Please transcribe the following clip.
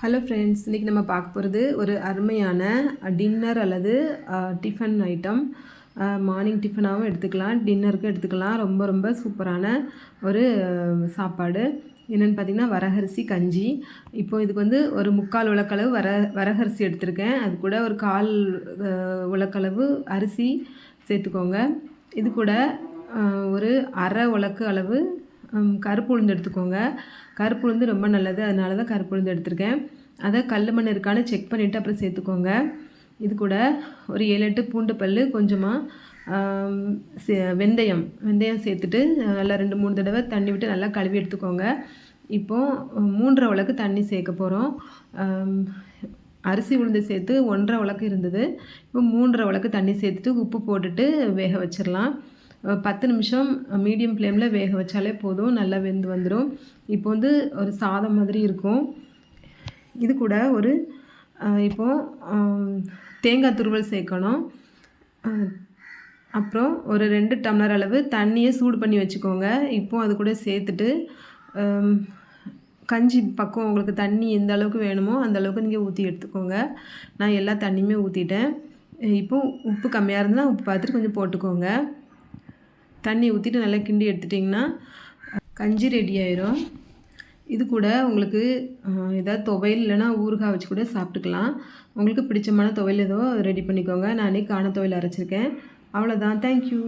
Hello friends இன்றைக்கி நம்ம பார்க்க போகிறது ஒரு அருமையான டின்னர் அல்லது டிஃபன் ஐட்டம் மார்னிங் டிஃபனாகவும் எடுத்துக்கலாம் டின்னருக்கும் எடுத்துக்கலாம். ரொம்ப ரொம்ப சூப்பரான ஒரு சாப்பாடு. என்னென்னு பார்த்தீங்கன்னா வரகரிசி கஞ்சி. இப்போது இதுக்கு வந்து ஒரு முக்கால் உலக்களவு வர வரகரிசி எடுத்திருக்கேன். அது கூட ஒரு கால் உலக்களவு அரிசி சேர்த்துக்கோங்க. இது கூட ஒரு அரை உலக்கு அளவு கருப்பு உளுந்து எடுத்துக்கோங்க. கருப்பு உளுந்து ரொம்ப நல்லது அதனால தான் கருப்பு உளுந்து எடுத்திருக்கேன். அதை கல் மண் இருக்கான்னு செக் பண்ணிவிட்டு அப்புறம் சேர்த்துக்கோங்க. இது கூட ஒரு ஏழு எட்டு பூண்டு பல் கொஞ்சமாக வெந்தயம். வெந்தயம் சேர்த்துட்டு நல்லா ரெண்டு மூணு தடவை தண்ணி விட்டு நல்லா கழுவி எடுத்துக்கோங்க. இப்போது மூன்றரை உலக்கு தண்ணி சேர்க்க போகிறோம் அரிசி உளுந்து சேர்த்து ஒன்றரை உலக்கு இருந்தது. இப்போ மூன்றரை உலக்கு தண்ணி சேர்த்துட்டு உப்பு போட்டுட்டு வேக வச்சிடலாம். பத்து நிமிஷம் மீடியம் ஃப்ளேமில் வேக வச்சாலே போதும். நல்லா வெந்து வந்துடும் இப்போ வந்து ஒரு சாதம் மாதிரி இருக்கும். இது கூட ஒரு இப்போது இப்போ தேங்காய் துருவல் சேர்க்கணும். அப்புறம் ஒரு ரெண்டு டம்ளர் அளவு தண்ணியை சூடு பண்ணி வச்சுக்கோங்க. இப்போ அது கூட சேர்த்துட்டு கஞ்சி பக்கம் உங்களுக்கு தண்ணி எந்த அளவுக்கு வேணுமோ அந்த அளவுக்கு நீங்கள் ஊற்றி எடுத்துக்கோங்க. நான் எல்லா தண்ணியுமே ஊற்றிட்டேன் இப்போ உப்பு கம்மியாக இருந்தால் உப்பு பார்த்துட்டு கொஞ்சம் போட்டுக்கோங்க. தண்ணி ஊற்றிட்டு நல்லா கிண்டி எடுத்துட்டிங்கன்னா கஞ்சி ரெடி ஆயிரும். இது கூட உங்களுக்கு ஏதாவது துவையல் இல்லைன்னா ஊறுகாய் வச்சு கூட சாப்பிட்டுக்கலாம். உங்களுக்கு பிடிச்சமான துவையல் ஏதோ ரெடி பண்ணிக்கோங்க. நானே காண துவையல் அரைச்சிருக்கேன். அவ்வளோதான் தேங்க்யூ